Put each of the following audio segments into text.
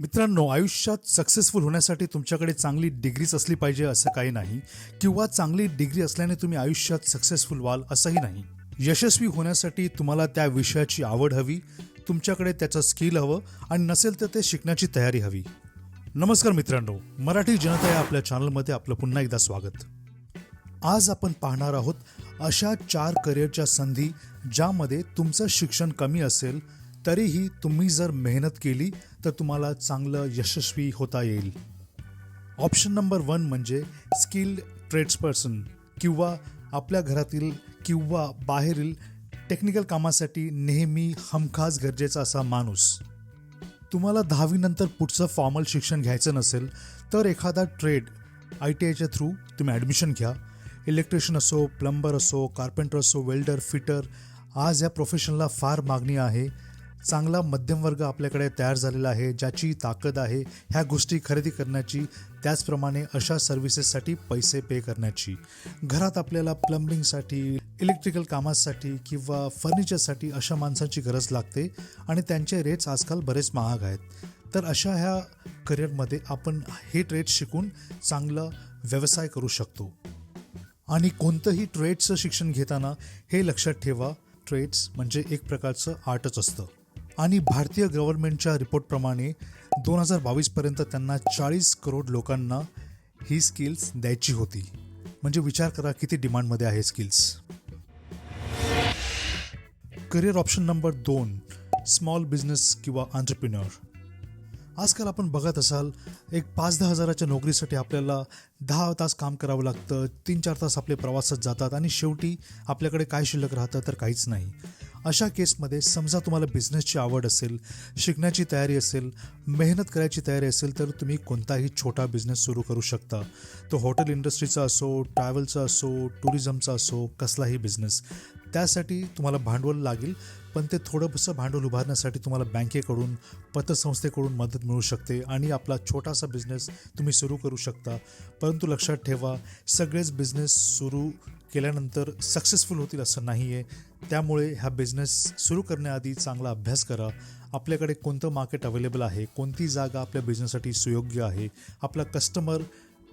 मित्रांनो आयुष्यात सक्सेसफुल होण्यासाठी तुमच्याकडे चांगली डिग्रीच असली पाहिजे असं काही नाही. किंवा चांगली डिग्री असल्याने तुम्ही आयुष्यात सक्सेसफुल व्हाल असंही नाही. यशस्वी होण्यासाठी तुम्हाला त्या विषयाची आवड हवी तुमच्याकडे त्याचं स्किल हवं आणि नसेल तर ते शिकण्याची तयारी हवी. नमस्कार मित्रांनो मराठी जनता या आपल्या चॅनलमध्ये आपलं पुन्हा एकदा स्वागत. आज आपण पाहणार आहोत अशा चार करिअरच्या संधी ज्यामध्ये तुमचं शिक्षण कमी असेल तरीही तुम्ही जर मेहनत केली तर तुम्हाला चांगलं यशस्वी होता येईल. ऑप्शन नंबर वन म्हणजे स्किल्ड ट्रेड्सपर्सन किंवा आपल्या घरातील किंवा बाहेरील टेक्निकल कामासाठी नेहमी हमखास गरजेचा असा माणूस. तुम्हाला दहावीनंतर पुढचं फॉर्मल शिक्षण घ्यायचं नसेल तर एखादा ट्रेड आय टी आयच्या थ्रू तुम्ही ॲडमिशन घ्या. इलेक्ट्रिशियन असो प्लंबर असो कार्पेंटर असो वेल्डर फिटर आज या प्रोफेशनला फार मागणी आहे. चांगला मध्यमवर्ग आपल्याकडे तयार झालेला आहे ज्याची ताकद आहे ह्या गोष्टी खरेदी करण्याची त्याचप्रमाणे अशा सर्व्हिसेससाठी पैसे पे करण्याची. घरात आपल्याला प्लंबिंगसाठी इलेक्ट्रिकल कामासाठी किंवा फर्निचरसाठी अशा माणसांची गरज लागते आणि त्यांचे रेट्स आजकाल बरेच महाग आहेत. तर अशा ह्या करिअरमध्ये आपण हे ट्रेड शिकून चांगलं व्यवसाय करू शकतो. आणि कोणतंही ट्रेडचं शिक्षण घेताना हे लक्षात ठेवा. ट्रेड्स म्हणजे एक प्रकारचं आर्टच असतं. आणि भारतीय गव्हर्नमेंटच्या रिपोर्टप्रमाणे दोन हजार बावीसपर्यंत त्यांना चाळीस करोड लोकांना ही स्किल्स द्यायची होती. म्हणजे विचार करा किती डिमांडमध्ये आहे स्किल्स करिअर ऑप्शन नंबर दोन स्मॉल बिझनेस किंवा आंतरप्रिन्युअर आजकाल आपण बघत असाल एक पाच दहा हजाराच्या नोकरीसाठी आपल्याला दहा तास काम करावं लागतं तीन चार तास आपले प्रवासात जातात आणि शेवटी आपल्याकडे काय शिल्लक राहतं तर काहीच नाही. अशा केसमध्ये समजा तुम्हाला बिझनेसची आवड असेल शिकण्याची तयारी असेल मेहनत करायची तयारी असेल तर तुम्ही कोणताही छोटा बिझनेस सुरू करू शकता. तो हॉटेल इंडस्ट्रीचा असो ट्रॅव्हलचा असो टुरिझमचा असो कसलाही बिझनेस त्यासाठी तुम्हाला भांडवल लागेल पण ते थोडंसं भांडवल उभारण्यासाठी तुम्हाला बँकेकडून पतसंस्थेकडून मदत मिळू शकते आणि आपला छोटासा बिझनेस तुम्ही सुरू करू शकता. परंतु लक्षात ठेवा सगळेच बिझनेस सुरू केल्यानंतर सक्सेसफुल होतील असं नाही आहे त्यामुळे हा बिझनेस सुरू करण्याआधी चांगला अभ्यास करा. आपल्याकडे कोणतं मार्केट अवेलेबल आहे कोणती जागा आपल्या बिझनेससाठी सुयोग्य आहे आपला कस्टमर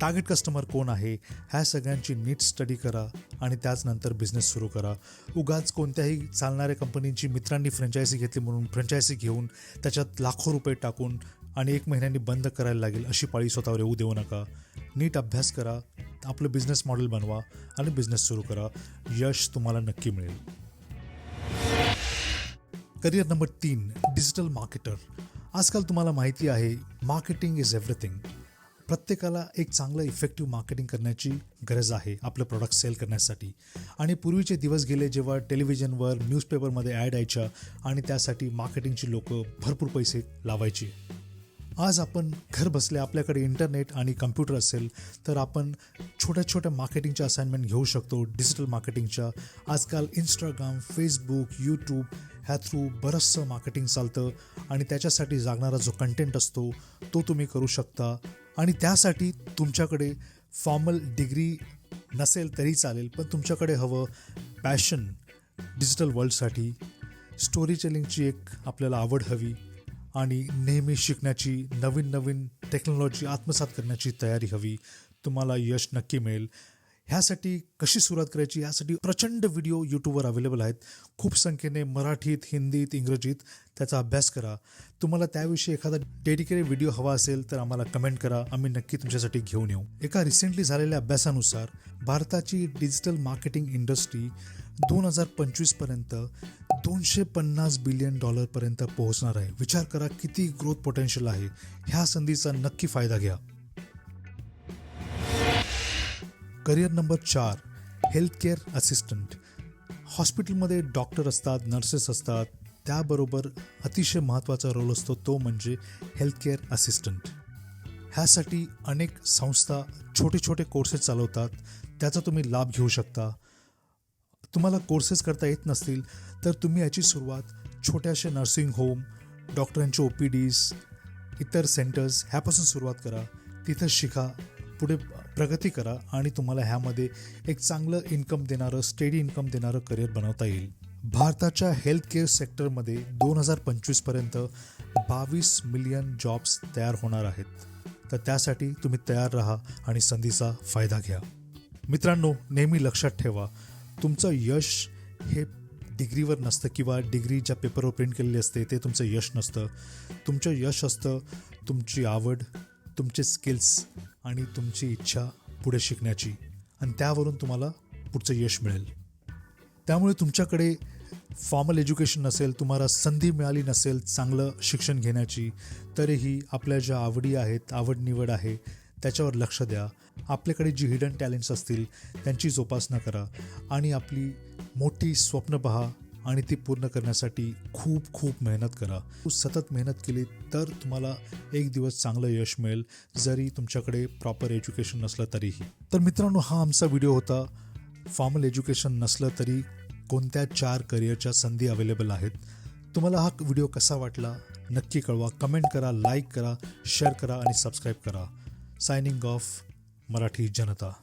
टार्गेट कस्टमर कोण आहे ह्या सगळ्यांची नीट स्टडी करा आणि त्याचनंतर बिझनेस सुरू करा. उगाच कोणत्याही चालणाऱ्या कंपनीची मित्रांनी फ्रँचायझी घेतली म्हणून फ्रँचायझी घेऊन त्याच्यात लाखो रुपये टाकून आणि एक महिन्यांनी बंद करायला लागेल अशी पाळी स्वतःवर येऊ देऊ नका. नीट अभ्यास करा आपलं बिझनेस मॉडेल बनवा आणि बिझनेस सुरू करा. यश तुम्हाला नक्की मिळेल. करिअर नंबर तीन डिजिटल मार्केटर आजकाल तुम्हाला माहिती आहे मार्केटिंग इज एव्हरीथिंग प्रत्येकाला एक चांगलं इफेक्टिव्ह मार्केटिंग करण्याची गरज आहे आपलं प्रोडक्ट सेल करण्यासाठी. आणि पूर्वीचे दिवस गेले जेव्हा टेलिव्हिजनवर न्यूजपेपरमध्ये ॲड यायच्या आणि त्यासाठी मार्केटिंगची लोकं भरपूर पैसे लावायची. आज आपण घर बसल्या आपल्याकडे इंटरनेट आणि कम्प्युटर असेल तर आपण छोट्या छोट्या मार्केटिंगच्या असाइनमेंट घेऊ शकतो डिजिटल मार्केटिंगच्या आजकाल इंस्टाग्राम फेसबुक यूट्यूब ह्या थ्रू बरंचसं मार्केटिंग चालतं आणि त्याच्यासाठी लागणारा जो कंटेंट असतो तो तुम्ही करू शकता. आणि त्यासाठी तुमच्याकडे फॉर्मल डिग्री नसेल तरी चालेल पण तुमच्याकडे हवं पॅशन डिजिटल वर्ल्डसाठी स्टोरी टेलिंगची एक आपल्याला आवड हवी आणि नेहमी शिकण्याची नवीन नवीन टेक्नॉलॉजी आत्मसात करण्याची तयारी हवी. तुम्हाला यश नक्की मिळेल. ह्यासाठी कशी सुरुवात करायची? यासाठी प्रचंड व्हिडिओ यूट्यूबवर अवेलेबल आहेत. खूप संख्येने मराठीत हिंदीत इंग्रजीत त्याचा अभ्यास करा. तुम्हाला त्याविषयी एखादा डेडिकेटेड व्हिडिओ हवा असेल तर आम्हाला कमेंट करा. आम्ही नक्की तुमच्यासाठी घेऊन येऊ. एका रिसेंटली झालेल्या अभ्यासानुसार भारताची डिजिटल मार्केटिंग इंडस्ट्री दोन हजार पंचवीसपर्यंत दोनशे पन्नास बिलियन डॉलरपर्यंत पोहोचणार आहे. विचार करा किती ग्रोथ पोटेन्शियल आहे. ह्या संधीचा नक्की फायदा घ्या. करिअर नंबर चार हेल्थ केअर असिस्टंट हॉस्पिटलमध्ये डॉक्टर असतात नर्सेस असतात त्याबरोबर अतिशय महत्त्वाचा रोल असतो तो म्हणजे हेल्थकेअर असिस्टंट ह्यासाठी अनेक संस्था छोटे छोटे कोर्सेस चालवतात त्याचा तुम्ही लाभ घेऊ शकता. तुम्हाला कोर्सेस करता येत नसतील तर तुम्ही याची सुरुवात छोट्याशा नर्सिंग होम डॉक्टरांचे ओ पी डीज इतर सेंटर्स ह्यापासून सुरुवात करा. तिथं शिका पुढे प्रगती करा आणि तुम्हाला ह्यामध्ये एक चांगलं इन्कम देणारं स्टेडी इन्कम देणारं करिअर बनवता येईल. भारताच्या हेल्थकेअर सेक्टरमध्ये दोन हजार पंचवीसपर्यंत बावीस मिलियन जॉब्स तयार होणार आहेत. तर त्यासाठी तुम्ही तयार राहा आणि संधीचा फायदा घ्या. मित्रांनो नेहमी लक्षात ठेवा तुमचं यश हे डिग्रीवर नसतं किंवा डिग्री ज्या पेपरवर प्रिंट केलेली असते ते तुमचं यश नसतं. तुमचं यश असतं तुमची आवड तुमचे स्किल्स आणि तुमची इच्छा पुढे शिकण्याची. आणि त्यावरून तुम्हाला पुढचं यश मिळेल. त्यामुळे तुमच्याकडे फॉर्मल एज्युकेशन नसेल तुम्हाला संधी मिळाली नसेल चांगलं शिक्षण घेण्याची तरीही आपल्या ज्या आवडी आहेत आवड निवड आहे त्याच्यावर लक्ष द्या. आपल्याकडे जी हिडन टॅलेंट्स असतील त्यांची जोपासना करा. आणि आपली मोठी स्वप्न पहा. आणि ती पूर्ण करण्यासाठी खूप खूप मेहनत करा. सतत मेहनत केली तर तुम्हाला एक दिवस चांगलं यश मिळेल जरी तुमच्याकडे प्रॉपर एज्युकेशन नसलं तरीही. तर मित्रांनो हा आमचा व्हिडिओ होता. फॉर्मल एज्युकेशन नसलं तरी कोणत्या चार करिअरच्या संधी अवेलेबल आहेत? तुम्हाला हा व्हिडिओ कसा वाटला? नक्की कळवा. कमेंट करा लाईक करा शेअर करा आणि सबस्क्राईब करा. सायनिंग ऑफ मराठी जनता.